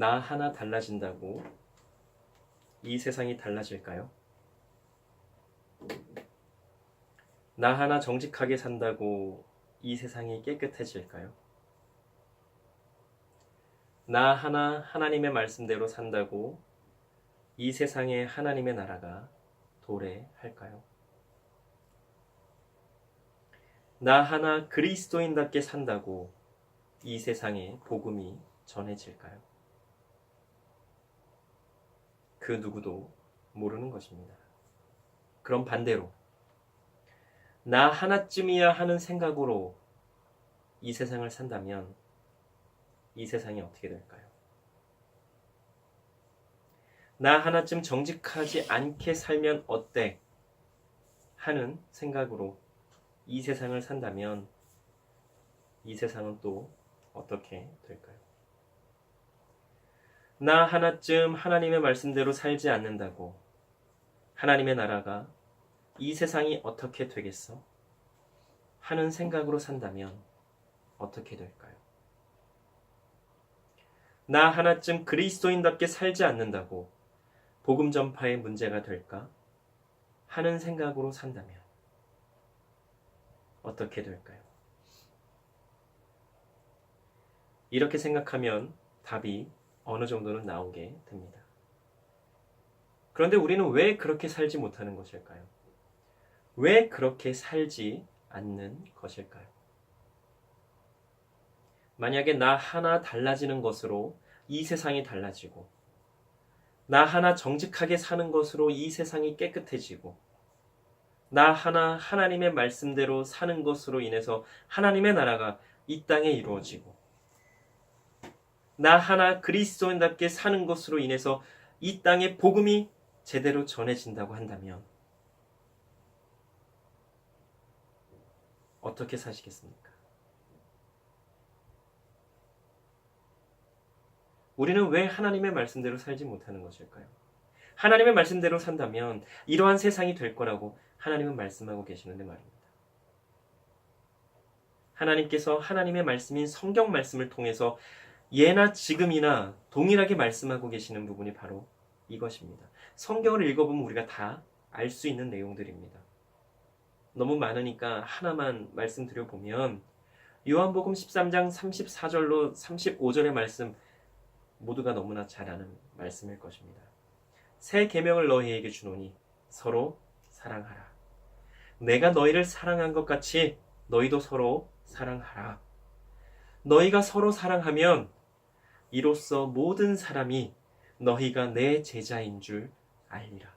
나 하나 달라진다고 이 세상이 달라질까요? 나 하나 정직하게 산다고 이 세상이 깨끗해질까요? 나 하나 하나님의 말씀대로 산다고 이 세상에 하나님의 나라가 도래할까요? 나 하나 그리스도인답게 산다고 이 세상에 복음이 전해질까요? 그 누구도 모르는 것입니다. 그럼 반대로 나 하나쯤이야 하는 생각으로 이 세상을 산다면 이 세상이 어떻게 될까요? 나 하나쯤 정직하지 않게 살면 어때? 하는 생각으로 이 세상을 산다면 이 세상은 또 어떻게 될까요? 나 하나쯤 하나님의 말씀대로 살지 않는다고 하나님의 나라가 이 세상이 어떻게 되겠어? 하는 생각으로 산다면 어떻게 될까요? 나 하나쯤 그리스도인답게 살지 않는다고 복음 전파에 문제가 될까? 하는 생각으로 산다면 어떻게 될까요? 이렇게 생각하면 답이 어느 정도는 나오게 됩니다. 그런데 우리는 왜 그렇게 살지 못하는 것일까요? 왜 그렇게 살지 않는 것일까요? 만약에 나 하나 달라지는 것으로 이 세상이 달라지고, 나 하나 정직하게 사는 것으로 이 세상이 깨끗해지고, 나 하나 하나님의 말씀대로 사는 것으로 인해서 하나님의 나라가 이 땅에 이루어지고, 나 하나 그리스도인답게 사는 것으로 인해서 이 땅에 복음이 제대로 전해진다고 한다면 어떻게 사시겠습니까? 우리는 왜 하나님의 말씀대로 살지 못하는 것일까요? 하나님의 말씀대로 산다면 이러한 세상이 될 거라고 하나님은 말씀하고 계시는데 말입니다. 하나님께서 하나님의 말씀인 성경 말씀을 통해서 예나 지금이나 동일하게 말씀하고 계시는 부분이 바로 이것입니다. 성경을 읽어보면 우리가 다 알 수 있는 내용들입니다. 너무 많으니까 하나만 말씀드려 보면 요한복음 13장 34절로 35절의 말씀 모두가 너무나 잘 아는 말씀일 것입니다. 새 계명을 너희에게 주노니 서로 사랑하라. 내가 너희를 사랑한 것 같이 너희도 서로 사랑하라. 너희가 서로 사랑하면 이로써 모든 사람이 너희가 내 제자인 줄 알리라.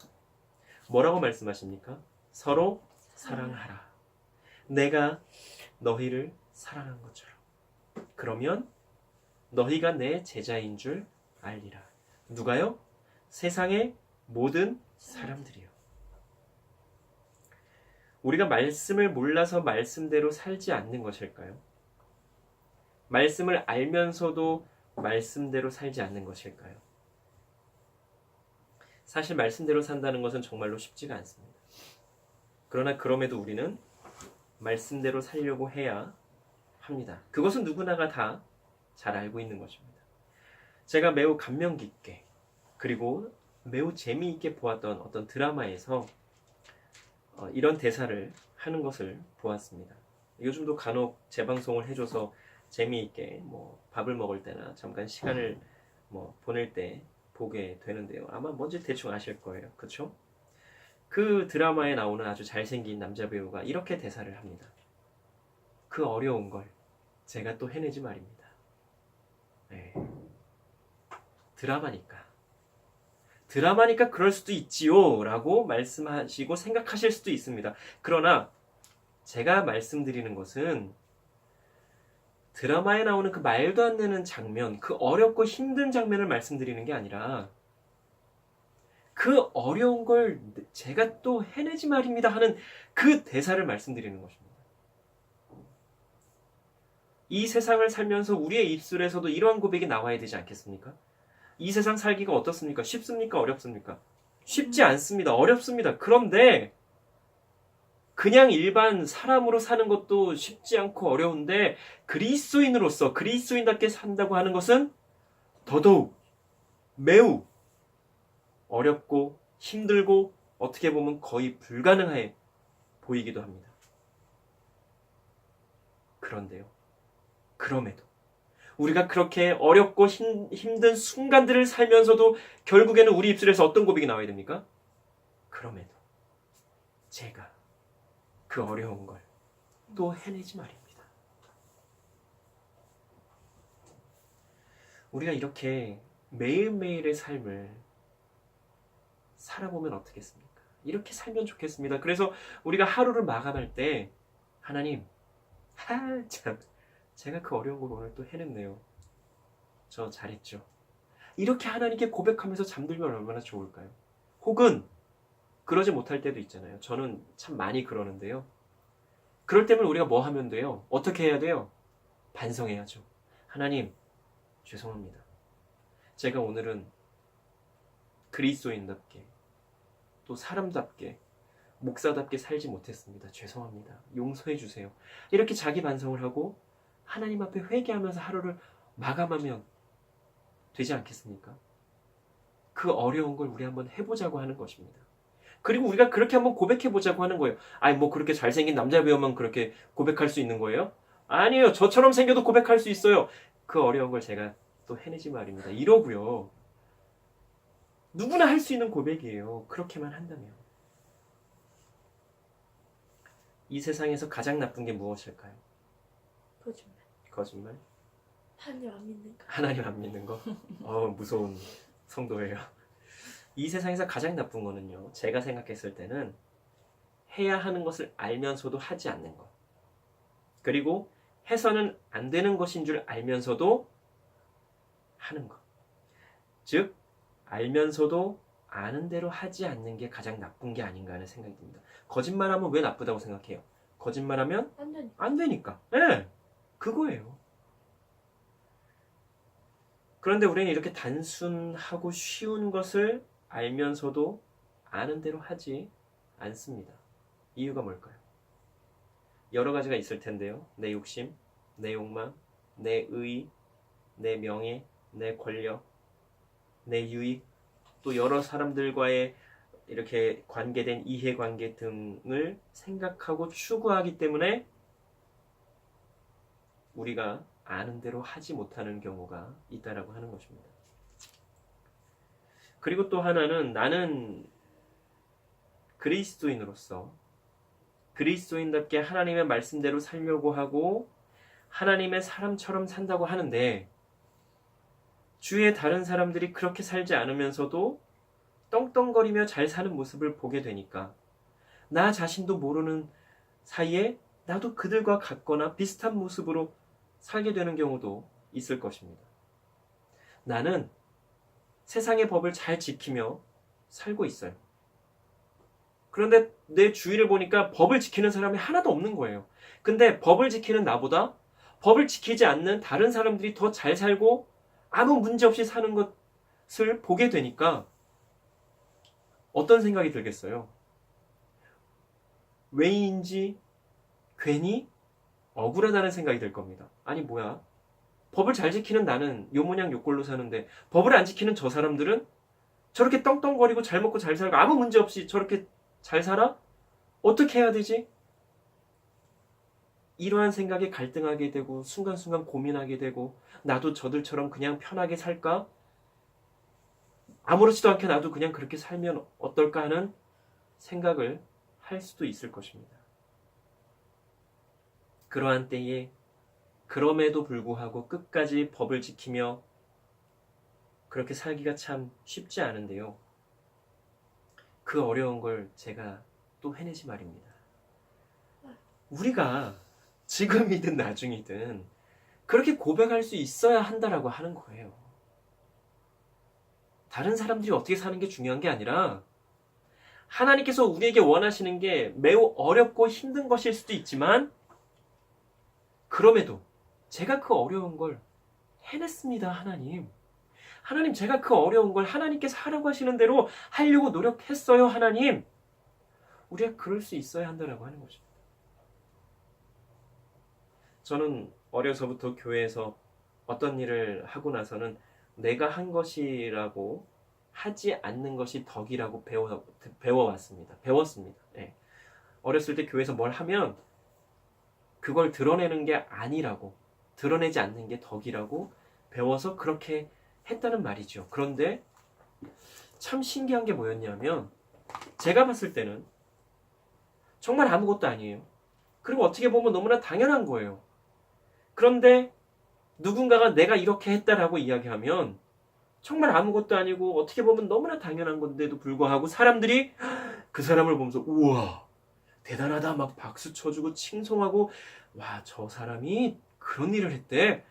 뭐라고 말씀하십니까? 서로 사랑하라. 내가 너희를 사랑한 것처럼. 그러면 너희가 내 제자인 줄 알리라. 누가요? 세상의 모든 사람들이요. 우리가 말씀을 몰라서 말씀대로 살지 않는 것일까요? 말씀을 알면서도 말씀대로 살지 않는 것일까요? 사실 말씀대로 산다는 것은 정말로 쉽지가 않습니다. 그러나 그럼에도 우리는 말씀대로 살려고 해야 합니다. 그것은 누구나가 다 잘 알고 있는 것입니다. 제가 매우 감명 깊게 그리고 매우 재미있게 보았던 어떤 드라마에서 어, 이런 대사를 하는 것을 보았습니다. 요즘도 간혹 재방송을 해줘서 재미있게 뭐 밥을 먹을 때나 잠깐 시간을 뭐 보낼 때 보게 되는데요. 아마 뭔지 대충 아실 거예요. 그렇죠? 그 드라마에 나오는 아주 잘생긴 남자 배우가 이렇게 대사를 합니다. 그 어려운 걸 제가 또 해내지 말입니다. 네. 드라마니까. 드라마니까 그럴 수도 있지요. 라고 말씀하시고 생각하실 수도 있습니다. 그러나 제가 말씀드리는 것은 드라마에 나오는 그 말도 안 되는 장면, 그 어렵고 힘든 장면을 말씀드리는 게 아니라 그 어려운 걸 제가 또 해내지 말입니다 하는 그 대사를 말씀드리는 것입니다. 이 세상을 살면서 우리의 입술에서도 이러한 고백이 나와야 되지 않겠습니까? 이 세상 살기가 어떻습니까? 쉽습니까? 어렵습니까? 쉽지 않습니다. 어렵습니다. 그런데 그냥 일반 사람으로 사는 것도 쉽지 않고 어려운데 그리스도인으로서 그리스도인답게 산다고 하는 것은 더더욱 매우 어렵고 힘들고 어떻게 보면 거의 불가능해 보이기도 합니다. 그런데요. 그럼에도 우리가 그렇게 어렵고 힘, 힘든 순간들을 살면서도 결국에는 우리 입술에서 어떤 고백이 나와야 됩니까? 그럼에도 제가 그 어려운 걸 또 해내지 말입니다. 우리가 이렇게 매일매일의 삶을 살아보면 어떻겠습니까? 이렇게 살면 좋겠습니다. 그래서 우리가 하루를 마감할 때 하나님, 하, 참, 제가 그 어려운 걸 오늘 또 해냈네요. 저 잘했죠. 이렇게 하나님께 고백하면서 잠들면 얼마나 좋을까요? 혹은 그러지 못할 때도 있잖아요. 저는 참 많이 그러는데요. 그럴 때면 우리가 뭐 하면 돼요? 어떻게 해야 돼요? 반성해야죠. 하나님, 죄송합니다. 제가 오늘은 그리스도인답게 또 사람답게 목사답게 살지 못했습니다. 죄송합니다. 용서해 주세요. 이렇게 자기 반성을 하고 하나님 앞에 회개하면서 하루를 마감하면 되지 않겠습니까? 그 어려운 걸 우리 한번 해보자고 하는 것입니다. 그리고 우리가 그렇게 한번 고백해 보자고 하는 거예요. 아니 뭐 그렇게 잘생긴 남자 배우만 그렇게 고백할 수 있는 거예요? 아니에요. 저처럼 생겨도 고백할 수 있어요. 그 어려운 걸 제가 또 해내지 말입니다. 이러고요. 누구나 할 수 있는 고백이에요. 그렇게만 한다면. 이 세상에서 가장 나쁜 게 무엇일까요? 거짓말. 거짓말? 하나님 안 믿는 거. 하나님 안 믿는 거? 어, 무서운 성도예요. 이 세상에서 가장 나쁜 거는요, 제가 생각했을 때는 해야 하는 것을 알면서도 하지 않는 것. 그리고 해서는 안 되는 것인 줄 알면서도 하는 것. 즉, 알면서도 아는 대로 하지 않는 게 가장 나쁜 게 아닌가 하는 생각이 듭니다. 거짓말하면 왜 나쁘다고 생각해요? 거짓말하면 안 되니. 안 되니까. 예. 그거예요. 그런데 우리는 이렇게 단순하고 쉬운 것을 알면서도 아는 대로 하지 않습니다. 이유가 뭘까요? 여러 가지가 있을 텐데요. 내 욕심, 내 욕망, 내 의, 내 명예, 내 권력, 내 유익, 또 여러 사람들과의 이렇게 관계된 이해관계 등을 생각하고 추구하기 때문에 우리가 아는 대로 하지 못하는 경우가 있다라고 하는 것입니다. 그리고 또 하나는 나는 그리스도인으로서 그리스도인답게 하나님의 말씀대로 살려고 하고 하나님의 사람처럼 산다고 하는데 주위의 다른 사람들이 그렇게 살지 않으면서도 떵떵거리며 잘 사는 모습을 보게 되니까 나 자신도 모르는 사이에 나도 그들과 같거나 비슷한 모습으로 살게 되는 경우도 있을 것입니다. 나는 세상의 법을 잘 지키며 살고 있어요. 그런데 내 주위를 보니까 법을 지키는 사람이 하나도 없는 거예요. 근데 법을 지키는 나보다 법을 지키지 않는 다른 사람들이 더 잘 살고 아무 문제 없이 사는 것을 보게 되니까 어떤 생각이 들겠어요? 왜인지 괜히 억울하다는 생각이 들 겁니다. 아니 뭐야? 법을 잘 지키는 나는 요 모양 요 꼴로 사는데 법을 안 지키는 저 사람들은 저렇게 떵떵거리고 잘 먹고 잘 살고 아무 문제 없이 저렇게 잘 살아? 어떻게 해야 되지? 이러한 생각에 갈등하게 되고 순간순간 고민하게 되고 나도 저들처럼 그냥 편하게 살까? 아무렇지도 않게 나도 그냥 그렇게 살면 어떨까 하는 생각을 할 수도 있을 것입니다. 그러한 때에 그럼에도 불구하고 끝까지 법을 지키며 그렇게 살기가 참 쉽지 않은데요. 그 어려운 걸 제가 또 해내지 말입니다. 우리가 지금이든 나중이든 그렇게 고백할 수 있어야 한다라고 하는 거예요. 다른 사람들이 어떻게 사는 게 중요한 게 아니라 하나님께서 우리에게 원하시는 게 매우 어렵고 힘든 것일 수도 있지만 그럼에도 제가 그 어려운 걸 해냈습니다, 하나님. 하나님, 제가 그 어려운 걸 하나님께서 하라고 하시는 대로 하려고 노력했어요, 하나님. 우리가 그럴 수 있어야 한다라고 하는 거죠. 저는 어려서부터 교회에서 어떤 일을 하고 나서는 내가 한 것이라고 하지 않는 것이 덕이라고 배워, 배워왔습니다. 배웠습니다. 예. 어렸을 때 교회에서 뭘 하면 그걸 드러내는 게 아니라고, 드러내지 않는 게 덕이라고 배워서 그렇게 했다는 말이죠. 그런데 참 신기한 게 뭐였냐면 제가 봤을 때는 정말 아무것도 아니에요. 그리고 어떻게 보면 너무나 당연한 거예요. 그런데 누군가가 내가 이렇게 했다라고 이야기하면 정말 아무것도 아니고 어떻게 보면 너무나 당연한 건데도 불구하고 사람들이 그 사람을 보면서 우와 대단하다 막 박수 쳐주고 칭송하고 와 저 사람이 그런 일을 했대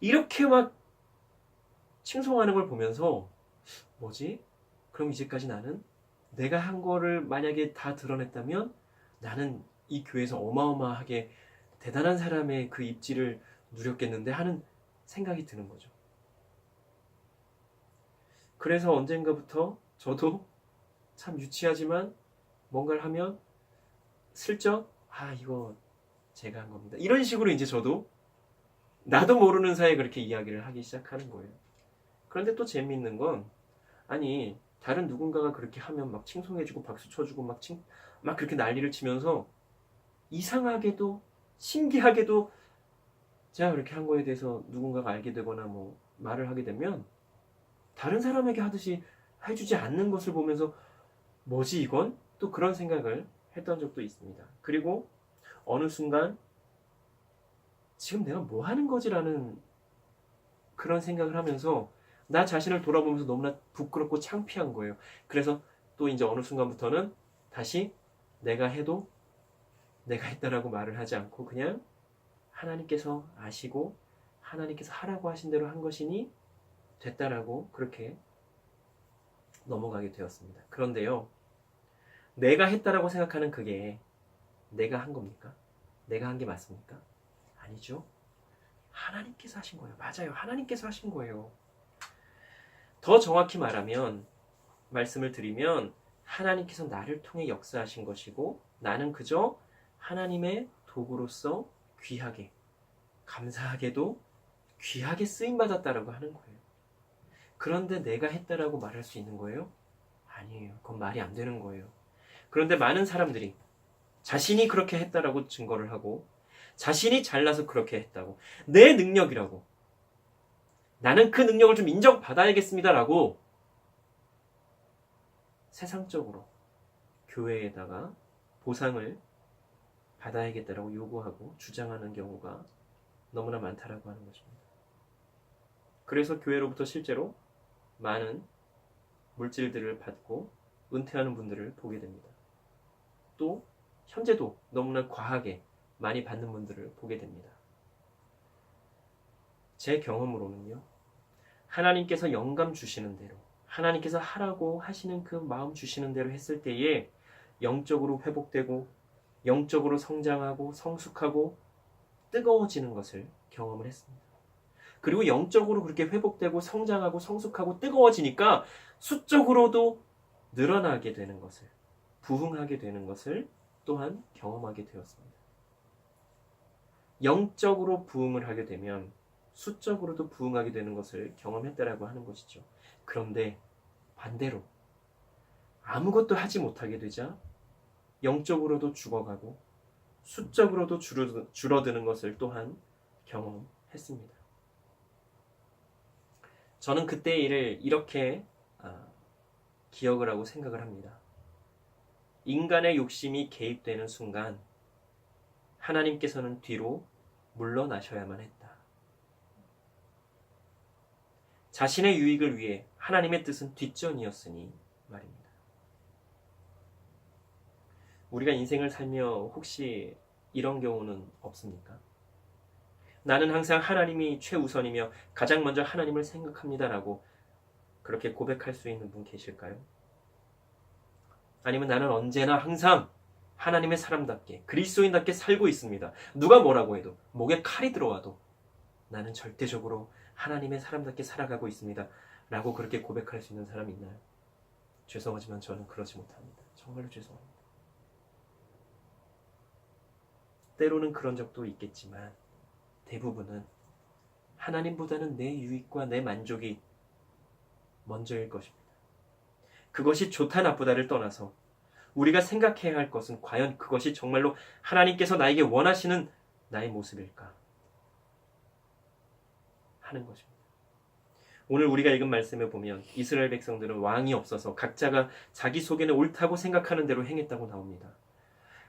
이렇게 막 칭송하는 걸 보면서 뭐지? 그럼 이제까지 나는 내가 한 거를 만약에 다 드러냈다면 나는 이 교회에서 어마어마하게 대단한 사람의 그 입지를 누렸겠는데 하는 생각이 드는 거죠. 그래서 언젠가부터 저도 참 유치하지만 뭔가를 하면 슬쩍 아 이거 제가 한 겁니다. 이런 식으로 이제 저도 나도 모르는 사이에 그렇게 이야기를 하기 시작하는 거예요. 그런데 또 재미있는 건 아니 다른 누군가가 그렇게 하면 막 칭송해주고 박수 쳐주고 막, 칭, 막 그렇게 난리를 치면서 이상하게도 신기하게도 제가 그렇게 한 거에 대해서 누군가가 알게 되거나 뭐 말을 하게 되면 다른 사람에게 하듯이 해주지 않는 것을 보면서 뭐지 이건? 또 그런 생각을 했던 적도 있습니다. 그리고 어느 순간 지금 내가 뭐 하는 거지라는 그런 생각을 하면서 나 자신을 돌아보면서 너무나 부끄럽고 창피한 거예요. 그래서 또 이제 어느 순간부터는 다시 내가 해도 내가 했다라고 말을 하지 않고 그냥 하나님께서 아시고 하나님께서 하라고 하신 대로 한 것이니 됐다라고 그렇게 넘어가게 되었습니다. 그런데요, 내가 했다라고 생각하는 그게 내가 한 겁니까? 내가 한 게 맞습니까? 아니죠. 하나님께서 하신 거예요. 맞아요. 하나님께서 하신 거예요. 더 정확히 말하면, 말씀을 드리면, 하나님께서 나를 통해 역사하신 것이고, 나는 그저 하나님의 도구로서 귀하게, 감사하게도 귀하게 쓰임받았다라고 하는 거예요. 그런데 내가 했다라고 말할 수 있는 거예요? 아니에요. 그건 말이 안 되는 거예요. 그런데 많은 사람들이 자신이 그렇게 했다라고 증거를 하고, 자신이 잘나서 그렇게 했다고, 내 능력이라고, 나는 그 능력을 좀 인정받아야겠습니다라고 세상적으로 교회에다가 보상을 받아야겠다라고 요구하고 주장하는 경우가 너무나 많다라고 하는 것입니다. 그래서 교회로부터 실제로 많은 물질들을 받고 은퇴하는 분들을 보게 됩니다. 또 현재도 너무나 과하게 많이 받는 분들을 보게 됩니다. 제 경험으로는요, 하나님께서 영감 주시는 대로, 하나님께서 하라고 하시는 그 마음 주시는 대로 했을 때에 영적으로 회복되고, 영적으로 성장하고, 성숙하고, 뜨거워지는 것을 경험을 했습니다. 그리고 영적으로 그렇게 회복되고, 성장하고, 성숙하고, 뜨거워지니까 수적으로도 늘어나게 되는 것을, 부흥하게 되는 것을 또한 경험하게 되었습니다. 영적으로 부흥을 하게 되면 수적으로도 부흥하게 되는 것을 경험했다라고 하는 것이죠. 그런데 반대로 아무것도 하지 못하게 되자 영적으로도 죽어가고 수적으로도 줄어드는 것을 또한 경험했습니다. 저는 그때 일을 이렇게 아, 기억을 하고 생각을 합니다. 인간의 욕심이 개입되는 순간 하나님께서는 뒤로 물러나셔야만 했다. 자신의 유익을 위해 하나님의 뜻은 뒷전이었으니 말입니다. 우리가 인생을 살며 혹시 이런 경우는 없습니까? 나는 항상 하나님이 최우선이며 가장 먼저 하나님을 생각합니다라고 그렇게 고백할 수 있는 분 계실까요? 아니면 나는 언제나 항상 하나님의 사람답게 그리스도인답게 살고 있습니다. 누가 뭐라고 해도 목에 칼이 들어와도 나는 절대적으로 하나님의 사람답게 살아가고 있습니다. 라고 그렇게 고백할 수 있는 사람이 있나요? 죄송하지만 저는 그러지 못합니다. 정말로 죄송합니다. 때로는 그런 적도 있겠지만 대부분은 하나님보다는 내 유익과 내 만족이 먼저일 것입니다. 그것이 좋다 나쁘다를 떠나서 우리가 생각해야 할 것은 과연 그것이 정말로 하나님께서 나에게 원하시는 나의 모습일까 하는 것입니다. 오늘 우리가 읽은 말씀에 보면 이스라엘 백성들은 왕이 없어서 각자가 자기 속에는 옳다고 생각하는 대로 행했다고 나옵니다.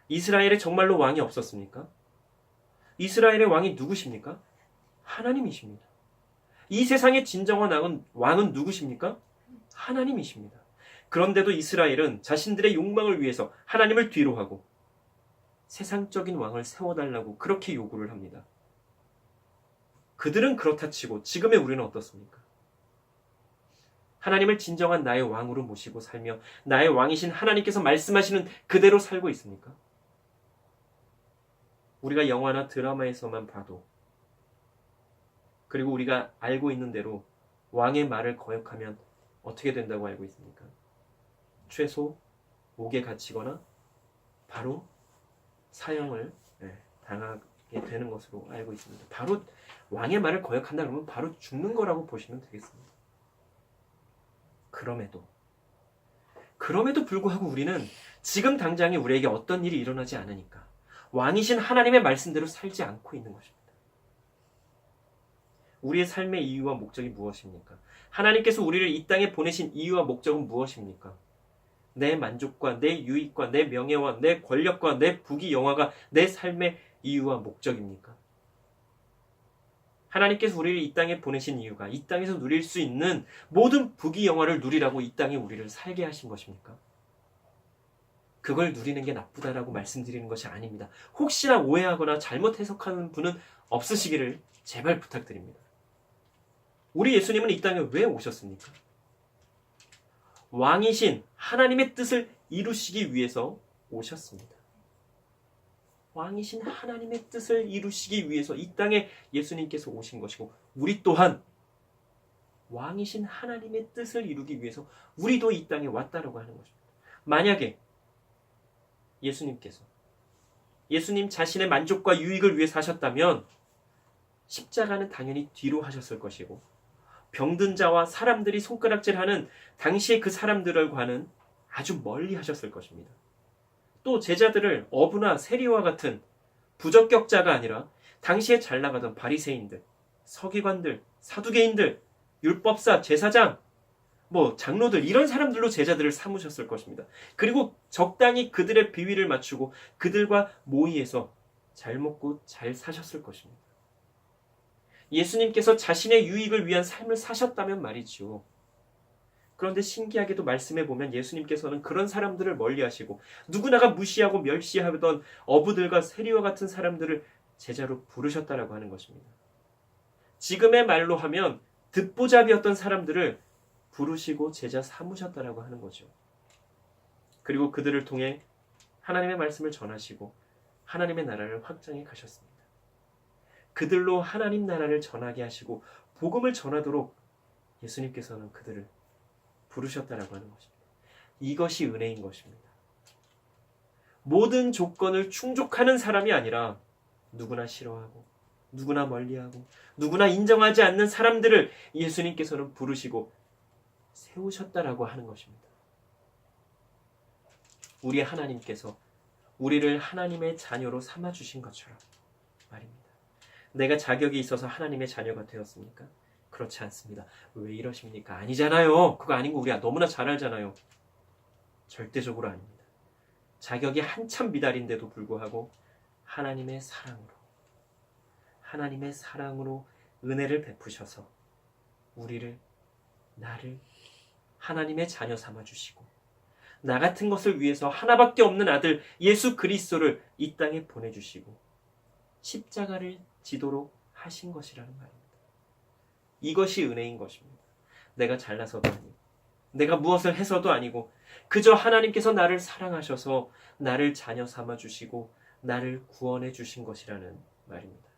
이스라엘에 정말로 왕이 없었습니까? 이스라엘의 왕이 누구십니까? 하나님이십니다. 이 세상의 진정한 왕은, 누구십니까? 하나님이십니다. 그런데도 이스라엘은 자신들의 욕망을 위해서 하나님을 뒤로 하고 세상적인 왕을 세워달라고 그렇게 요구를 합니다. 그들은 그렇다 치고 지금의 우리는 어떻습니까? 하나님을 진정한 나의 왕으로 모시고 살며 나의 왕이신 하나님께서 말씀하시는 그대로 살고 있습니까? 우리가 영화나 드라마에서만 봐도 그리고 우리가 알고 있는 대로 왕의 말을 거역하면 어떻게 된다고 알고 있습니까? 최소 옥에 갇히거나 바로 사형을 예, 당하게 되는 것으로 알고 있습니다. 바로 왕의 말을 거역한다 그러면 바로 죽는 거라고 보시면 되겠습니다. 그럼에도 그럼에도 불구하고 우리는 지금 당장에 우리에게 어떤 일이 일어나지 않으니까 왕이신 하나님의 말씀대로 살지 않고 있는 것입니다. 우리의 삶의 이유와 목적이 무엇입니까? 하나님께서 우리를 이 땅에 보내신 이유와 목적은 무엇입니까? 내 만족과 내 유익과 내 명예와 내 권력과 내 부귀 영화가 내 삶의 이유와 목적입니까? 하나님께서 우리를 이 땅에 보내신 이유가 이 땅에서 누릴 수 있는 모든 부귀 영화를 누리라고 이 땅에 우리를 살게 하신 것입니까? 그걸 누리는 게 나쁘다라고 말씀드리는 것이 아닙니다. 혹시나 오해하거나 잘못 해석하는 분은 없으시기를 제발 부탁드립니다. 우리 예수님은 이 땅에 왜 오셨습니까? 왕이신 하나님의 뜻을 이루시기 위해서 오셨습니다. 왕이신 하나님의 뜻을 이루시기 위해서 이 땅에 예수님께서 오신 것이고 우리 또한 왕이신 하나님의 뜻을 이루기 위해서 우리도 이 땅에 왔다라고 하는 것입니다. 만약에 예수님께서 예수님 자신의 만족과 유익을 위해 사셨다면 십자가는 당연히 뒤로 하셨을 것이고 병든 자와 사람들이 손가락질하는 당시의 그 사람들과는 아주 멀리 하셨을 것입니다. 또 제자들을 어부나 세리와 같은 부적격자가 아니라 당시에 잘 나가던 바리새인들, 서기관들, 사두개인들, 율법사, 제사장, 뭐 장로들 이런 사람들로 제자들을 삼으셨을 것입니다. 그리고 적당히 그들의 비위를 맞추고 그들과 모의해서 잘 먹고 잘 사셨을 것입니다. 예수님께서 자신의 유익을 위한 삶을 사셨다면 말이죠. 그런데 신기하게도 말씀해 보면 예수님께서는 그런 사람들을 멀리 하시고 누구나가 무시하고 멸시하던 어부들과 세리와 같은 사람들을 제자로 부르셨다라고 하는 것입니다. 지금의 말로 하면 듣보잡이었던 사람들을 부르시고 제자 삼으셨다라고 하는 거죠. 그리고 그들을 통해 하나님의 말씀을 전하시고 하나님의 나라를 확장해 가셨습니다. 그들로 하나님 나라를 전하게 하시고 복음을 전하도록 예수님께서는 그들을 부르셨다라고 하는 것입니다. 이것이 은혜인 것입니다. 모든 조건을 충족하는 사람이 아니라 누구나 싫어하고 누구나 멀리하고 누구나 인정하지 않는 사람들을 예수님께서는 부르시고 세우셨다라고 하는 것입니다. 우리 하나님께서 우리를 하나님의 자녀로 삼아 주신 것처럼 말입니다. 내가 자격이 있어서 하나님의 자녀가 되었습니까? 그렇지 않습니다. 왜 이러십니까? 아니잖아요. 그거 아닌 거 우리 너무나 잘 알잖아요. 절대적으로 아닙니다. 자격이 한참 미달인데도 불구하고 하나님의 사랑으로 하나님의 사랑으로 은혜를 베푸셔서 우리를 나를 하나님의 자녀 삼아 주시고 나 같은 것을 위해서 하나밖에 없는 아들 예수 그리스도를 이 땅에 보내 주시고 십자가를 지도록 하신 것이라는 말입니다. 이것이 은혜인 것입니다. 내가 잘나서도 아니고 내가 무엇을 해서도 아니고 그저 하나님께서 나를 사랑하셔서 나를 자녀 삼아 주시고 나를 구원해 주신 것이라는 말입니다.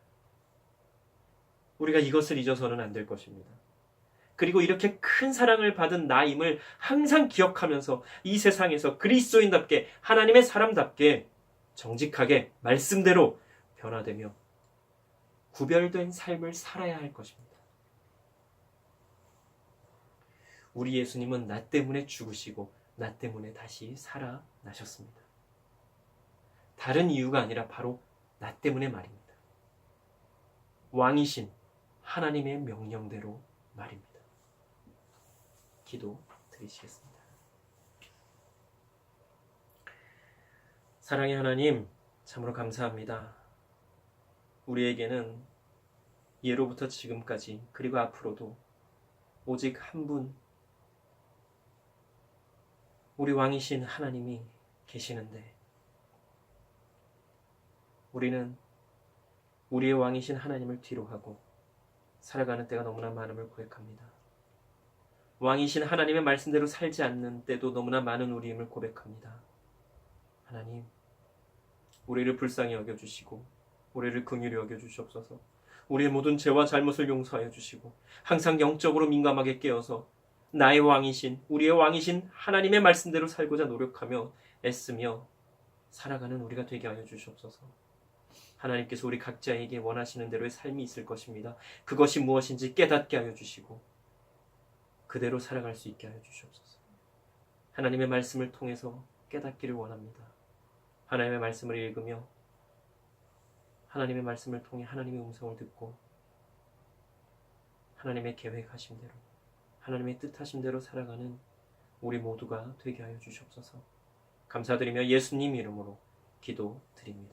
우리가 이것을 잊어서는 안 될 것입니다. 그리고 이렇게 큰 사랑을 받은 나임을 항상 기억하면서 이 세상에서 그리스도인답게 하나님의 사람답게 정직하게 말씀대로 변화되며 구별된 삶을 살아야 할 것입니다. 우리 예수님은 나 때문에 죽으시고 나 때문에 다시 살아나셨습니다. 다른 이유가 아니라 바로 나 때문에 말입니다. 왕이신 하나님의 명령대로 말입니다. 기도 드리시겠습니다. 사랑의 하나님, 참으로 감사합니다. 우리에게는 예로부터 지금까지 그리고 앞으로도 오직 한 분, 우리 왕이신 하나님이 계시는데 우리는 우리의 왕이신 하나님을 뒤로 하고 살아가는 때가 너무나 많음을 고백합니다. 왕이신 하나님의 말씀대로 살지 않는 때도 너무나 많은 우리임을 고백합니다. 하나님, 우리를 불쌍히 여겨주시고, 우리를 긍휼히 여겨 주시옵소서. 우리의 모든 죄와 잘못을 용서하여 주시고, 항상 영적으로 민감하게 깨어서 나의 왕이신, 우리의 왕이신 하나님의 말씀대로 살고자 노력하며 애쓰며 살아가는 우리가 되게 하여 주시옵소서. 하나님께서 우리 각자에게 원하시는 대로의 삶이 있을 것입니다. 그것이 무엇인지 깨닫게 하여 주시고, 그대로 살아갈 수 있게 하여 주시옵소서. 하나님의 말씀을 통해서 깨닫기를 원합니다. 하나님의 말씀을 읽으며 하나님의 말씀을 통해 하나님의 음성을 듣고 하나님의 계획하신 대로 하나님의 뜻하신 대로 살아가는 우리 모두가 되게 하여 주시옵소서. 감사드리며 예수님 이름으로 기도 드립니다.